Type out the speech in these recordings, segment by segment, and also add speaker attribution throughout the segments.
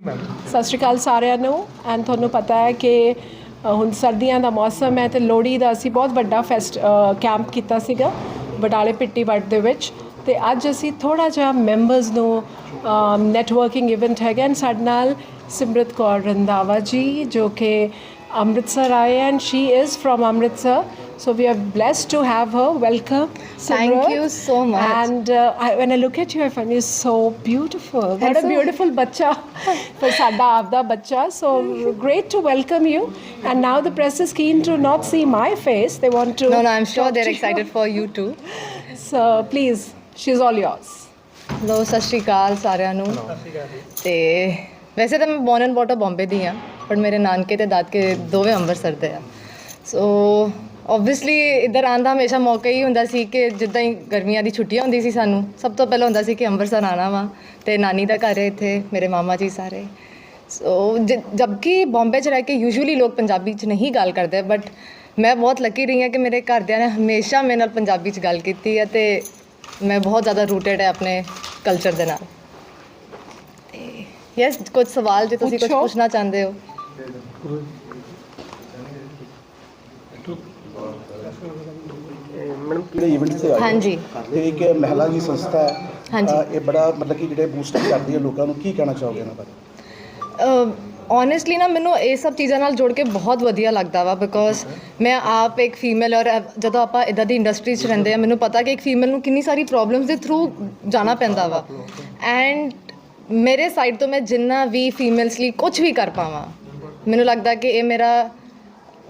Speaker 1: ਸਤਿ ਸ਼੍ਰੀ ਅਕਾਲ ਸਾਰਿਆਂ ਨੂੰ। ਐਂਡ ਤੁਹਾਨੂੰ ਪਤਾ ਹੈ ਕਿ ਹੁਣ ਸਰਦੀਆਂ ਦਾ ਮੌਸਮ ਹੈ ਤੇ ਲੋਹੜੀ ਦਾ ਅਸੀਂ ਬਹੁਤ ਵੱਡਾ ਫੈਸਟ ਕੈਂਪ ਕੀਤਾ ਸੀਗਾ, ਬਟਾਲੇ ਪਿੱਟੀ ਵੱਟ ਦੇ ਵਿੱਚ। ਤੇ ਅੱਜ ਅਸੀਂ ਥੋੜਾ ਜਿਹਾ ਮੈਂਬਰਸ ਨੂੰ ਨੈਟਵਰਕਿੰਗ ਇਵੈਂਟ ਹੈਗਾ ਐਂਡ ਸਾਡੇ ਨਾਲ ਸਿਮਰਤ ਕੌਰ ਰੰਧਾਵਾ ਜੀ, ਜੋ ਕਿ ਅੰਮ੍ਰਿਤਸਰ ਆਏ and she is from Amritsar. so we are blessed to have her welcome
Speaker 2: Thank
Speaker 1: Simrat.
Speaker 2: you so much.
Speaker 1: and uh, I, when i look at you i find you so beautiful what a
Speaker 2: That's so-
Speaker 1: beautiful ਬੱਚਾ for ਸਾਡਾ ਆਪਦਾ ਬੱਚਾ so great to welcome you and now the press is keen to not see my face they want to
Speaker 2: No, no, I'm sure
Speaker 1: talk
Speaker 2: they're
Speaker 1: to you.
Speaker 2: excited for you too.
Speaker 1: so please she's all yours
Speaker 2: ਲੋ ਸਤਿ ਸ਼੍ਰੀ ਅਕਾਲ ਸਾਰਿਆਂ ਨੂੰ ਤੇ ਵੈਸੇ ਤਾਂ ਮੈਂ born and water Bombay ਦੀ ਆ ਪਰ ਮੇਰੇ ਨਾਨਕੇ ਤੇ ਦਾਦਕੇ ਦੋਵੇਂ ਅੰਮ੍ਰਿਤਸਰ ਦੇ ਆ ਸੋ ਆਬਵੀਅਸਲੀ ਇੱਧਰ ਆਉਣ ਦਾ ਹਮੇਸ਼ਾ ਮੌਕਾ ਹੀ ਹੁੰਦਾ ਸੀ ਕਿ ਜਿੱਦਾਂ ਹੀ ਗਰਮੀਆਂ ਦੀ ਛੁੱਟੀਆਂ ਹੁੰਦੀ ਸੀ ਸਾਨੂੰ ਸਭ ਤੋਂ ਪਹਿਲਾਂ ਹੁੰਦਾ ਸੀ ਕਿ ਅੰਮ੍ਰਿਤਸਰ ਆਣਾ ਵਾ ਤੇ ਨਾਨੀ ਦਾ ਘਰ ਹੈ ਇੱਥੇ ਮੇਰੇ ਮਾਮਾ ਜੀ ਸਾਰੇ। ਸੋ ਜਦਕਿ ਬੰਬੇ 'ਚ ਰਹਿ ਕੇ ਯੂਜੂਅਲੀ ਲੋਕ ਪੰਜਾਬੀ 'ਚ ਨਹੀਂ ਗੱਲ ਕਰਦੇ ਬਟ ਮੈਂ ਬਹੁਤ ਲੱਕੀ ਰਹੀ ਹਾਂ ਕਿ ਮੇਰੇ ਘਰਦਿਆਂ ਨੇ ਹਮੇਸ਼ਾ ਮੇਰੇ ਨਾਲ ਪੰਜਾਬੀ 'ਚ ਗੱਲ ਕੀਤੀ ਹੈ ਤੇ ਮੈਂ ਬਹੁਤ ਜ਼ਿਆਦਾ ਰੂਟਡ ਹੈ ਆਪਣੇ ਕਲਚਰ ਦੇ ਨਾਲ। ਤੇ ਯੈਸ ਕੁਝ ਸਵਾਲ ਜੇ ਤੁਸੀਂ ਕੁਝ
Speaker 1: ਪੁੱਛੋ।
Speaker 2: ਪੁੱਛਣਾ ਚਾਹੁੰਦੇ ਹੋ।
Speaker 3: ਮੈਡਮ ਕਿਹੜੇ ਇਵੈਂਟ ਤੇ ਆਏ
Speaker 2: ਹਾਂਜੀ।
Speaker 3: ਤੇ ਇੱਕ ਮਹਿਲਾ ਦੀ ਸੰਸਥਾ ਹੈ।
Speaker 2: ਹਾਂਜੀ।
Speaker 3: ਇਹ ਬੜਾ ਮਤਲਬ ਕਿ ਜਿਹੜੇ ਬੂਸਟਰ ਕਰਦੀ ਹੈ ਲੋਕਾਂ ਨੂੰ ਕੀ ਕਹਿਣਾ ਚਾਹੋਗੇ ਇਹਨਾਂ ਬਾਰੇ?
Speaker 2: ਓਨੈਸਟਲੀ ਨਾ ਮੈਨੂੰ ਇਹ ਸਭ ਚੀਜ਼ਾਂ ਨਾਲ ਜੋੜ ਕੇ ਬਹੁਤ ਵਧੀਆ ਲੱਗਦਾ ਵਾ ਬਿਕੋਜ਼ ਮੈਂ ਆਪ ਇੱਕ ਫੀਮੇਲ ਔਰ ਜਦੋਂ ਆਪਾਂ ਇਦਾਂ ਦੀ ਇੰਡਸਟਰੀ 'ਚ ਰਹਿੰਦੇ ਆ ਮੈਨੂੰ ਪਤਾ ਕਿ ਇੱਕ ਫੀਮੇਲ ਨੂੰ ਕਿੰਨੀ ਸਾਰੀ ਪ੍ਰੋਬਲਮਸ ਦੇ ਥਰੂ ਜਾਣਾ ਪੈਂਦਾ ਵਾ। ਐਂਡ ਮੇਰੇ ਸਾਈਡ ਤੋਂ ਮੈਂ ਜਿੰਨਾ ਵੀ ਫੀਮੇਲਸ ਲਈ ਕੁਝ ਵੀ ਕਰ ਪਾਵਾਂ ਮੈਨੂੰ ਲੱਗਦਾ ਕਿ ਇਹ ਮੇਰਾ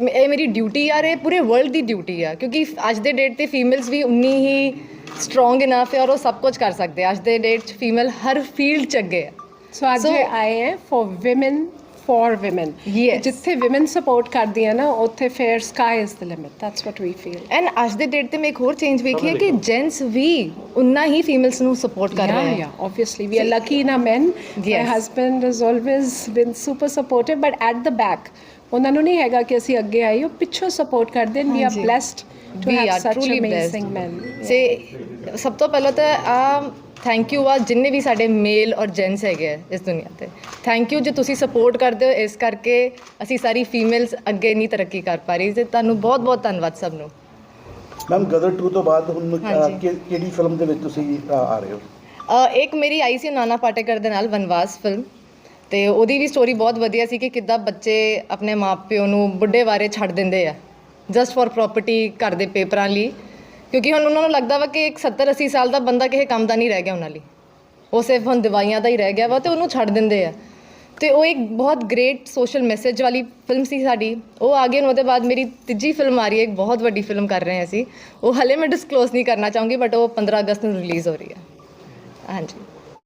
Speaker 2: ਇਹ ਮੇਰੀ ਡਿਊਟੀ ਆ ਇਹ ਪੂਰੇ ਵਰਲਡ ਦੀ ਡਿਊਟੀ ਆ ਕਿਉਂਕਿ ਅੱਜ ਦੇ ਡੇਟ ਤੇ ਫੀਮੇਲਸ ਵੀ ਉਨੀ ਹੀ ਸਟਰੋਂਗ ਇਨਫ ਹੈ ਔਰ ਉਹ ਸਭ ਕੁਝ ਕਰ ਸਕਦੇ ਆ ਅੱਜ ਦੇ ਡੇਟ 'ਚ ਫੀਮੇਲ ਹਰ ਫੀਲਡ 'ਚ ਅੱਗੇ ਆ
Speaker 1: so ਅੱਜ ਆਏ ਹੈ women for women
Speaker 2: Yes.
Speaker 1: ਜਿੱਥੇ women support ਕਰਦੀਆਂ ਨਾ ਉੱਥੇ ਫਿਰ sky is the limit that's what we feel
Speaker 2: and ਅੱਜ ਦੇ ਡੇਟ ਤੇ ਮੈਂ ਇੱਕ ਹੋਰ ਚੇਂਜ ਵੇਖੀ ਹੈ ਕਿ ਜੈਂਟਸ ਵੀ ਉਨਾ ਹੀ ਫੀਮੇਲਸ ਨੂੰ ਸਪੋਰਟ ਕਰ ਰਹੇ.
Speaker 1: We are lucky in our men. My
Speaker 2: Yes.
Speaker 1: husband has always been super supportive, but at the back, ਉਹਨਾਂ ਨੂੰ ਨਹੀਂ ਹੈਗਾ ਕਿ ਅਸੀਂ ਅੱਗੇ ਆਈ ਉਹ ਪਿੱਛੋਂ ਸਪੋਰਟ ਕਰਦੇ ਨੇ ਵੀ ਆਰ। ਬlesed such
Speaker 2: truly
Speaker 1: amazing
Speaker 2: blessed.
Speaker 1: men.
Speaker 2: ਸੇ ਸਭ ਤੋਂ ਪਹਿਲਾਂ ਤਾਂ ਆ ਥੈਂਕ ਯੂ ਆ ਜਿੰਨੇ ਵੀ ਸਾਡੇ ਮੇਲ ਔਰ ਜੈਂਟਸ ਹੈਗੇ ਇਸ ਦੁਨੀਆ ਤੇ ਥੈਂਕ ਯੂ ਜੇ ਤੁਸੀਂ ਸਪੋਰਟ ਕਰਦੇ ਹੋ ਇਸ ਕਰਕੇ ਅਸੀਂ ਸਾਰੀ ਫੀਮੇਲਸ ਅੱਗੇ ਨਹੀਂ ਤਰੱਕੀ ਕਰ ਪਾ ਰਹੀ ਤੇ ਤੁਹਾਨੂੰ ਬਹੁਤ ਬਹੁਤ ਧੰਨਵਾਦ ਸਭ ਨੂੰ
Speaker 3: ਮੈਮ ਗਦਰ 2 ਤੋਂ ਬਾਅਦ ਹੁਣ ਕਿਹੜੀ ਫਿਲਮ ਦੇ ਵਿੱਚ ਤੁਸੀਂ ਆ ਰਹੇ ਹੋ
Speaker 2: ਇੱਕ ਮੇਰੀ ਆਈ ਸੀ ਨਾਨਾ ਪਾਟੇਕਰ ਦੇ ਨਾਲ ਵਨਵਾਸ ਫਿਲਮ ਤੇ ਉਹਦੀ ਵੀ ਸਟੋਰੀ ਬਹੁਤ ਵਧੀਆ ਸੀ ਕਿ ਕਿੱਦਾਂ ਬੱਚੇ ਆਪਣੇ ਮਾਪਿਓ ਨੂੰ ਬੁੱਢੇ ਬਾਰੇ ਛੱਡ ਦਿੰਦੇ ਆ ਜਸਟ ਫॉर ਪ੍ਰਾਪਰਟੀ ਘਰ ਦੇ ਪੇਪਰਾਂ ਲਈ। ਕਿਉਂਕਿ ਹੁਣ ਉਹਨਾਂ ਨੂੰ ਲੱਗਦਾ ਵਾ ਕਿ ਇੱਕ 70 80 ਸਾਲ ਦਾ ਬੰਦਾ ਕਿਸੇ ਕੰਮ ਦਾ ਨਹੀਂ ਰਹਿ ਗਿਆ ਉਹਨਾਂ ਲਈ। ਉਹ ਸਿਰਫ ਹੁਣ ਦਵਾਈਆਂ ਦਾ ਹੀ ਰਹਿ ਗਿਆ ਵਾ ਤੇ ਉਹਨੂੰ ਛੱਡ ਦਿੰਦੇ ਆ। ਤੇ ਉਹ ਇੱਕ ਬਹੁਤ ਗ੍ਰੇਟ ਸੋਸ਼ਲ ਮੈਸੇਜ ਵਾਲੀ ਫਿਲਮ ਸੀ ਸਾਡੀ। ਉਹ ਆ ਗਈ ਉਹਦੇ ਬਾਅਦ ਮੇਰੀ ਤੀਜੀ ਫਿਲਮ ਆ ਰਹੀ ਹੈ, ਇੱਕ ਬਹੁਤ ਵੱਡੀ ਫਿਲਮ ਕਰ ਰਹੇ ਹਾਂ ਅਸੀਂ। ਉਹ ਹਲੇ ਮੈਂ ਡਿਸਕਲੋਜ਼ ਨਹੀਂ ਕਰਨਾ ਚਾਹੂੰਗੀ ਬਟ ਉਹ 15 ਅਗਸਤ ਨੂੰ ਰਿਲੀਜ਼ ਹੋ ਰਹੀ ਹੈ। ਹਾਂਜੀ।